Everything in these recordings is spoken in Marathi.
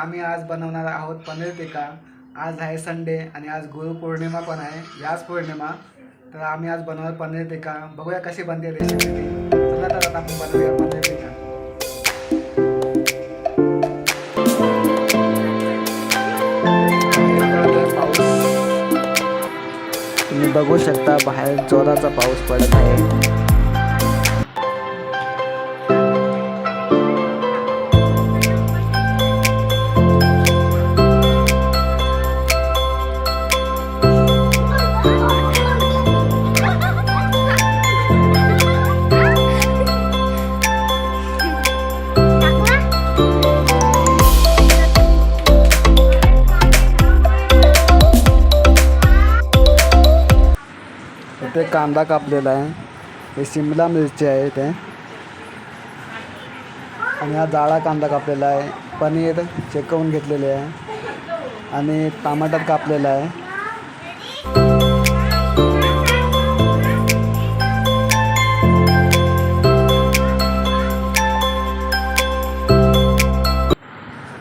आम्ही आज बनवणार आहोत पनीर टिका आज आहे संडे आणि आज गुरुपौर्णिमा पण आहे. याच पौर्णिमा. तर आम्ही आज बनवणार पनीर टिका बघूया कशी बनते रेसिपी चला तर आता आपण बनवूया पनीर टिका तुम्ही बघू शकता बाहेर जोराचा पाऊस पडत आहे. कांदा कापलेला आहे. हे शिमला मिरची आहे इथे. आणि हा जाळा कांदा कापलेला आहे. पनीर चेकवून घेतलेले आहे. आणि टमाटर कापलेला आहे.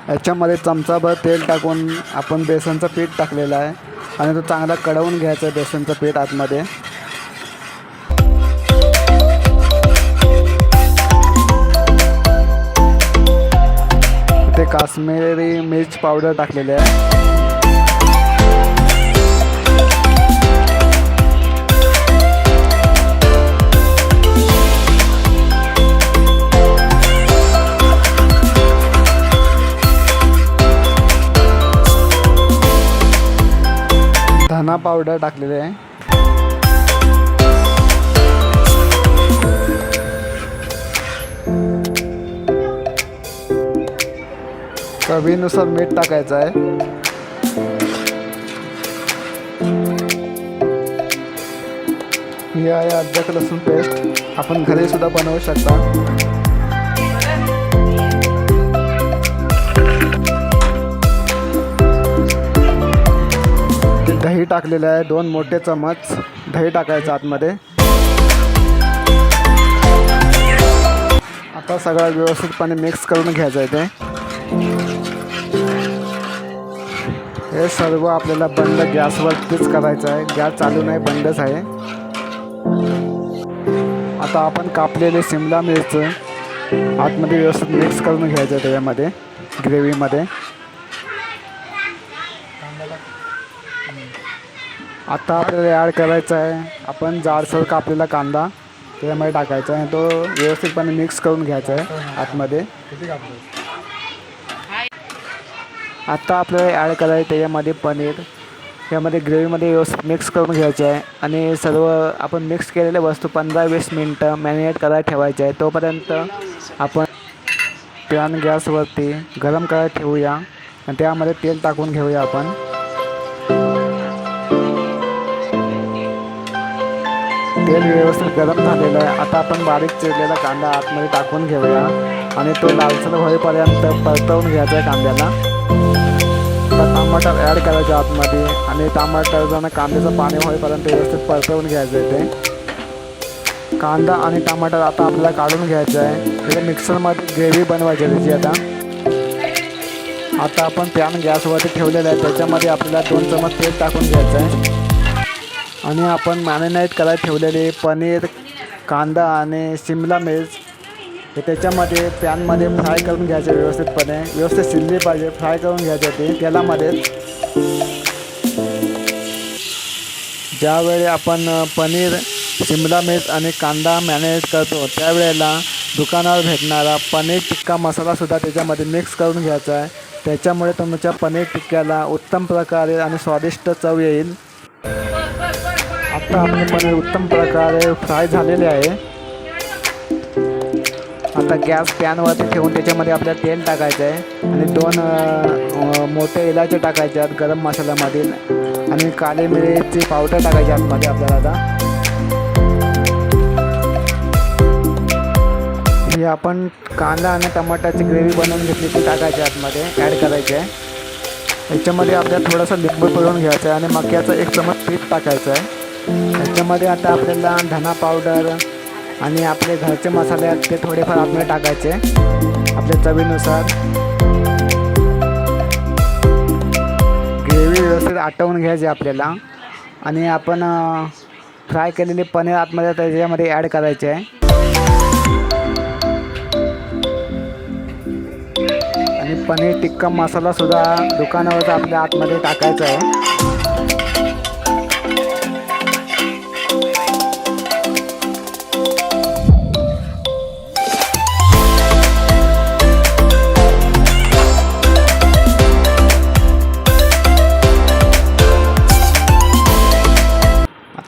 याच्यामध्ये चमचाभर तेल टाकून आपण बेसनचं पीठ टाकलेलं आहे. आणि तो चांगला कडवून घ्यायचा आहे बेसनचं पीठ आतमध्ये. ते काश्मीरी मिर्च पावडर टाकलेले आहे. धना पावडर टाकलेले आहे. चवीनुसार मीठ टाकायचं आहे. ही आहे अद्रक लसूण पेस्ट आपण घरी सुद्धा बनवू शकता. ते दही टाकलेलं आहे दोन मोठे चमच दही टाकायचं आतमध्ये. आता सगळं व्यवस्थितपणे मिक्स करून घ्यायचं आहे ते. हे सर्व आपल्याला बंद गॅसवरतीच करायचं आहे. गॅस चालू नाही बंदच आहे. आता आपण कापलेले शिमला मिरच आतमध्ये व्यवस्थित मिक्स करून घ्यायचं आहे त्याच्यामध्ये ग्रेव्हीमध्ये आता आपल्याला ॲड करायचं आहे. आपण जाडसर कापलेला कांदा त्याच्यामध्ये टाकायचा आहे. तो व्यवस्थितपणे मिक्स करून घ्यायचा आहे आतमध्ये. आत्ता आपल्याला ॲड करायचं आहे त्याच्यामध्ये पनीर. यामध्ये ग्रेव्हीमध्ये व्यवस्थित मिक्स करून घ्यायचे आहे. आणि सर्व आपण मिक्स केलेल्या वस्तू पंधरा वीस मिनटं मॅरिनेट करायला ठेवायचे आहे. तोपर्यंत आपण पॅन गॅसवरती गरम करायला ठेवूया. आणि त्यामध्ये तेल टाकून घेऊया आपण. तेल व्यवस्थित गरम झालेलं आहे. आता आपण बारीक चिरलेला कांदा आतमध्ये टाकून घेऊया. आणि तो लालसर होईपर्यंत परतवून घ्यायचा आहे कांद्याला. टमाटर ॲड करायचं आतमध्ये आणि टमाटर कांद्याचं पाणी होईपर्यंत व्यवस्थित परतवून घ्यायचं आहे ते. कांदा आणि टमाटर आता आपल्याला काढून घ्यायचं आहे. त्याच्या मिक्सरमध्ये ग्रेव्ही बनवायची त्याची आता. आता आपण पॅन गॅसवरती ठेवलेलं आहे. त्याच्यामध्ये आपल्याला दोन चमच तेल टाकून घ्यायचं आहे. आणि आपण मॅरिनेट करायला ठेवलेले पनीर कांदा आणि शिमला मिर्च हे त्याच्यामध्ये पॅनमध्ये फ्राय करून घ्यायचे व्यवस्थितपणे. व्यवस्थित शिजली पाहिजे. फ्राय करून घ्यायचे ते तेलामध्ये. ज्यावेळी आपण पनीर शिमला मिर्च आणि कांदा मॅनेज करतो त्यावेळेला दुकानावर भेटणारा पनीर टिक्का मसालासुद्धा त्याच्यामध्ये मिक्स करून घ्यायचा आहे. त्याच्यामुळे तुमच्या पनीर टिक्क्याला उत्तम प्रकारे आणि स्वादिष्ट चव येईल. आता आपले पनीर उत्तम प्रकारे फ्राय झालेले आहे. आता गॅस पॅनवरती ठेवून त्याच्यामध्ये आपल्याला तेल टाकायचं आहे. आणि दोन मोठे इलाचे टाकायचे आहेत गरम मसाल्यामधील. आणि काली मिरीची पावडर टाकायची आतमध्ये आपल्याला आता. हे आपण कांदा आणि टमाटाची ग्रेव्ही बनवून घेतली ती टाकायची आतमध्ये ॲड करायची आहे. याच्यामध्ये आपल्याला थोडंसं लिंबू पिळून घ्यायचं आहे आणि मक्याचं एक चमच पीठ टाकायचं आहे. याच्यामध्ये आता आपल्याला धना पावडर आणि आपले घरचे मसाले आहेत ते थोडेफार आपल्याला टाकायचे आपल्या चवीनुसार. ग्रेव्ही व्यवस्थित आटवून घ्यायची आपल्याला. आणि आपण फ्राय केलेले पनीर आतमध्ये त्याच्यामध्ये ॲड करायचे. आहे आणि पनीर टिक्का मसालासुद्धा दुकानावरचा आपल्या आतमध्ये टाकायचा आहे.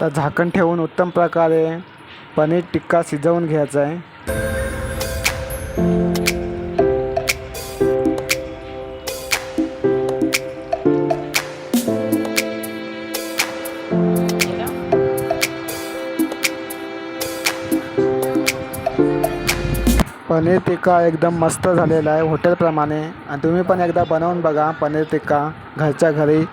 आता झाकण ठेवून उत्तम प्रकारे पनीर टिक्का शिजवून घ्यायचा आहे. पनीर टिक्का एकदम मस्त झालेला आहे हॉटेलप्रमाणे. आणि तुम्ही पण एकदा बनवून बघा पनीर टिक्का घरच्या घरी.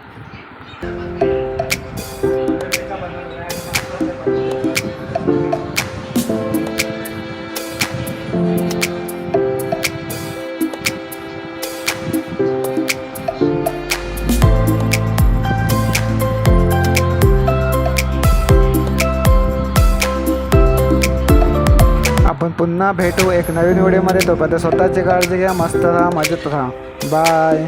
पुन्हा भेटू एक नवीन व्हिडिओमध्ये. तोपर्यंत स्वतःची काळजी घ्या मस्त राहा मजेत राहा. बाय.